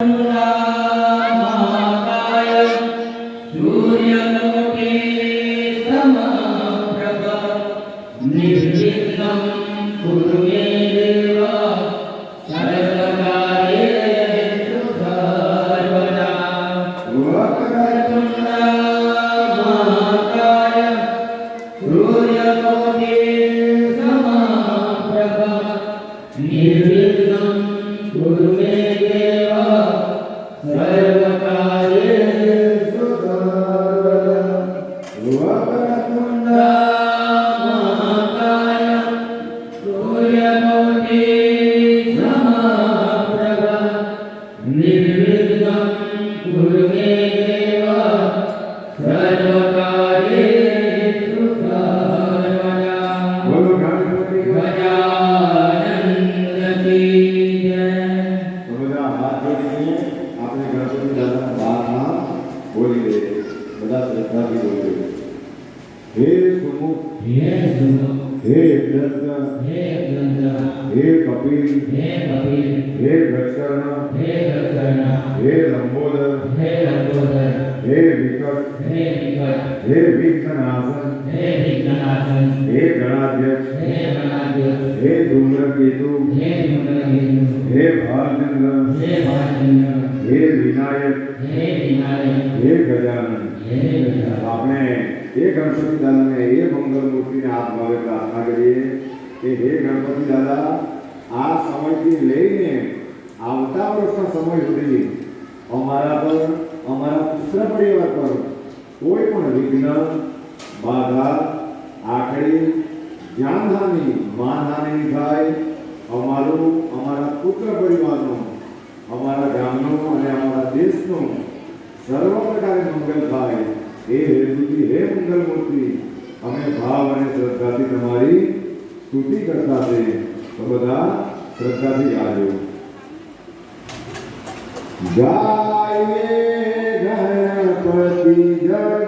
Allah. હે દત્ત હે ગંધા હે કપિલ હે કપિલ હે ગક્ષર્ણ હે ગગના હે લંબોદર હે લંબોદર હે વિકટ હે વિકટ હે વિઘ્નનાશન હે વિઘ્નનાશન હે ગણાધ્યક્ષ હે ગણાધ્યક્ષ હે ધૂમ્રકેતુ હે ધૂમ્રકેતુ હે ભાગચંદ્ર હે ભાચંદ્ર હે વિનાયક હે વિનાયક હે ગજાનન. હે ગજા આપણે એ ગણપતિ દાદાને એ મંગલ મૂર્તિને હાથમાં પ્રાર્થના કરીએ કે હે ગણપતિ દાદા આ સમયથી લઈને આવતા વર્ષના સમય સુધી અમારા પર અમારા પુત્ર પરિવાર પર કોઈ પણ વિઘ્ન બાધા આખરી જાનહાનિ માનહાનિ થાય. અમારું, અમારા પુત્ર પરિવારનું, અમારા ગામનું અને અમારા દેશનું સર્વ પ્રકારે મંગલ થાય. એ હેતુથી, હે મંગલ મૂર્તિ અમે ભાવ અને શ્રદ્ધાથી તમારી સ્તુતિ કરતા છે. તો બધા શ્રદ્ધાથી આવ્યો જાય ગણપતિ જગવંદન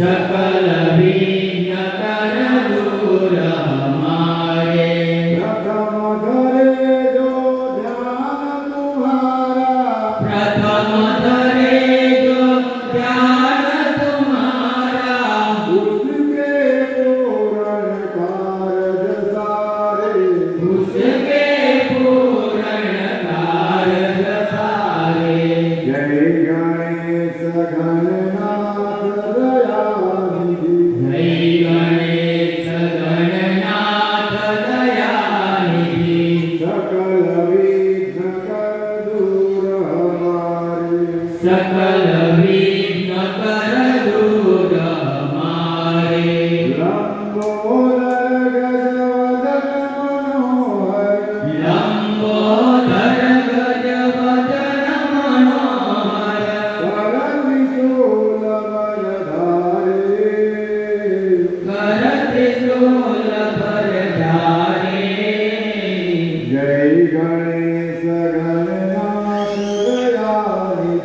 Yeah.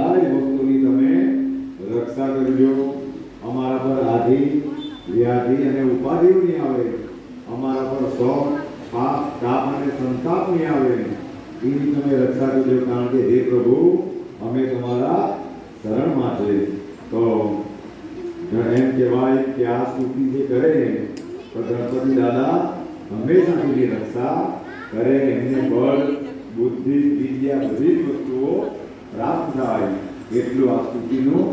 આ ભક્તોની તમે રક્ષા કરજો. અમારા પર આધિ, વ્યાધિ અને ઉપાધિઓ નહીં આવે. અમારા પર શોખ પાપ, તાપ અને સંતાપ નહીં આવે. એની તમે રક્ષા કરજો, કારણ કે હે પ્રભુ, અમે તમારા શરણમાં છે. તો એમ કહેવાય કે આ સ્તુતિ જે કરે તો ગણપતિ દાદા હંમેશા સુધી રક્ષા કરે. એમને બળ, બુદ્ધિ, વિદ્યા બધી જ વસ્તુઓ પ્રાપ્ત થાય એટલું આ સ્તુતિનું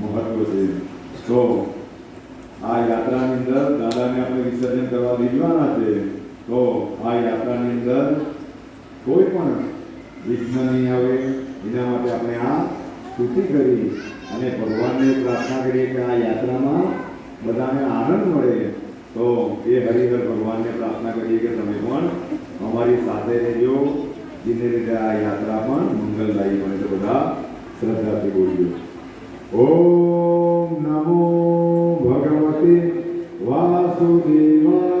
મહત્વ છે. તો આ યાત્રાની અંદર દાદાને આપણે વિસર્જન કરવા લઈ છે. તો આ યાત્રાની અંદર કોઈ પણ વિઘ્ન નહીં આવે. એના માટે આપણે આ સ્તુતિ કરી અને ભગવાનને પ્રાર્થના કરીએ કે આ યાત્રામાં બધાને આનંદ મળે. તો એ હરિહર ભગવાનને પ્રાર્થના કરીએ કે તમે પણ અમારી સાથે રહેજો. જેને લીધે આ યાત્રા પણ મંગલદાયી બને તો બધા શ્રદ્ધાથી બોલજો ઓમ નમો ભગવતે વાસુદેવાય.